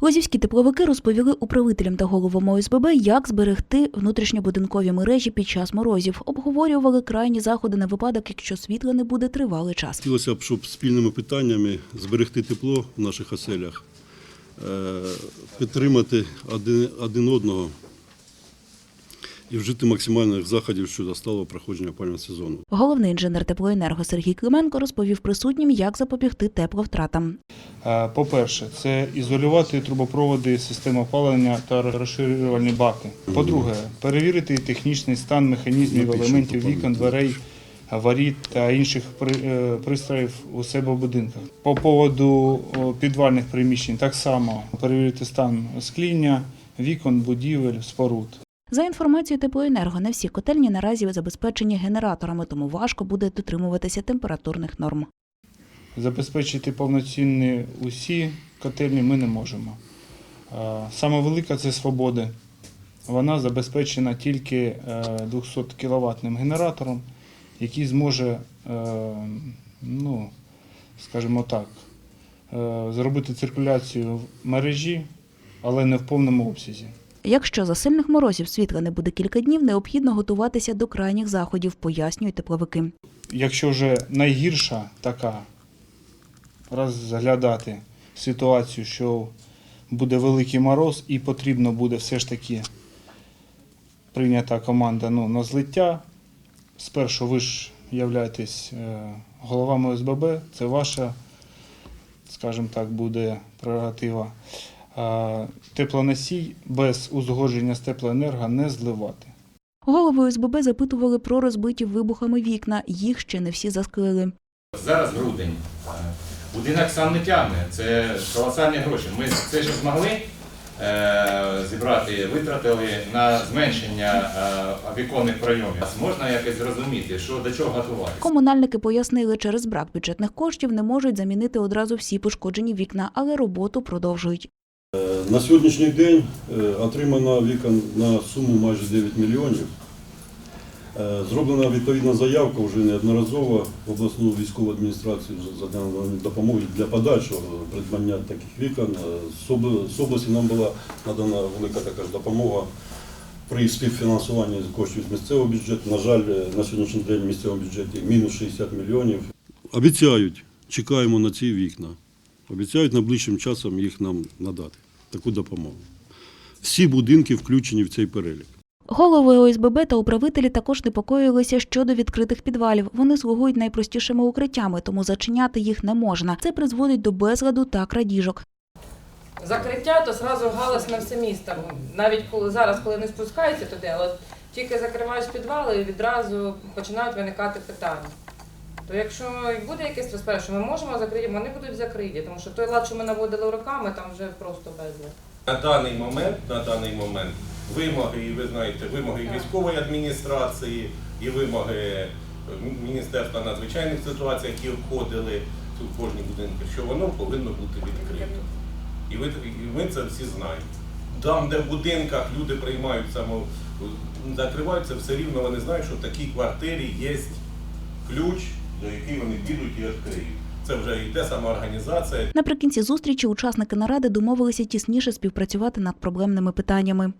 Лозівські тепловики розповіли управителям та головам ОСББ, як зберегти внутрішньобудинкові мережі під час морозів. Обговорювали крайні заходи на випадок, якщо світла не буде тривалий час. Хотілося б, щоб спільними питаннями зберегти тепло в наших оселях, е, підтримати один, один одного і вжити максимальних заходів щодо сталого проходження опалювального сезону. Головний інженер теплоенерго Сергій Клименко розповів присутнім, як запобігти тепловтратам. Е, По-перше, це ізолювати трубопроводи, системи опалення та розширювальні баки. По-друге, перевірити технічний стан механізмів, елементів вікон, дверей, воріт та інших е, пристроїв у себе в будинках. По поводу підвальних приміщень так само перевірити стан скління, вікон, будівель, споруд. За інформацією теплоенерго, не всі котельні наразі забезпечені генераторами, тому важко буде дотримуватися температурних норм. Забезпечити повноцінні усі котельні ми не можемо. Е, Саме велика це свобода. Вона забезпечена тільки е, 200 кВт генератором, який зможе, е, ну, скажімо так, е, зробити циркуляцію в мережі, але не в повному обсязі. Якщо за сильних морозів світла не буде кілька днів, необхідно готуватися до крайніх заходів, пояснюють тепловики. Якщо вже найгірша така розглядати ситуацію, що буде великий мороз і потрібно буде все ж таки прийнята команда ну, на злиття. Спершу ви ж являєтесь е, головами ОСББ, це ваша, скажімо так, буде прерогатива. Теплоносій без узгодження з теплоенерго не зливати. Голови ОСББ запитували про розбиті вибухами вікна. Їх ще не всі засклили. Зараз грудень. Будинок сам не тягне. Це колосальні гроші. Ми це, що змогли е, зібрати, витратили на зменшення е, віконних прийомів. Можна якось зрозуміти, що до чого готуватися. Комунальники пояснили, через брак бюджетних коштів не можуть замінити одразу всі пошкоджені вікна, але роботу продовжують. Е, На сьогоднішній день е, отримано вікон на суму майже 9 мільйонів. Е, Зроблена відповідна заявка вже неодноразово в обласну військову адміністрацію за допомоги для подальшого придбання таких вікон. З області нам була надана велика така ж допомога при співфінансуванні коштів з місцевого бюджету. На жаль, на сьогоднішній день в місцевому бюджеті мінус 60 мільйонів. Обіцяють, чекаємо на ці вікна. Обіцяють найближчим часом їх нам надати, таку допомогу. Всі будинки включені в цей перелік. Голови ОСББ та управителі також непокоїлися щодо відкритих підвалів. Вони слугують найпростішими укриттями, тому зачиняти їх не можна. Це призводить до безладу та крадіжок. Закриття то зразу галас на все місто. Навіть коли зараз, коли не спускаються туди, але тільки закриваєш підвали, і відразу починають виникати питання. То якщо і буде якесь розпорядження, що ми можемо закриті, вони будуть закриті, тому що той лад, що ми наводили роками, там вже просто безлад. На даний момент, на даний момент вимоги, і ви знаєте, вимоги Так. військової адміністрації, і вимоги е, Міністерства надзвичайних ситуацій, які обходили тут кожні будинки, що воно повинно бути відкрито. І ви і ми це всі знаємо. Там, де в будинках люди приймають само, закриваються, все рівно вони знають, що в такій квартирі є ключ, до який вони підуть і відкриють. Це вже йде самоорганізація. Наприкінці зустрічі учасники наради домовилися тісніше співпрацювати над проблемними питаннями.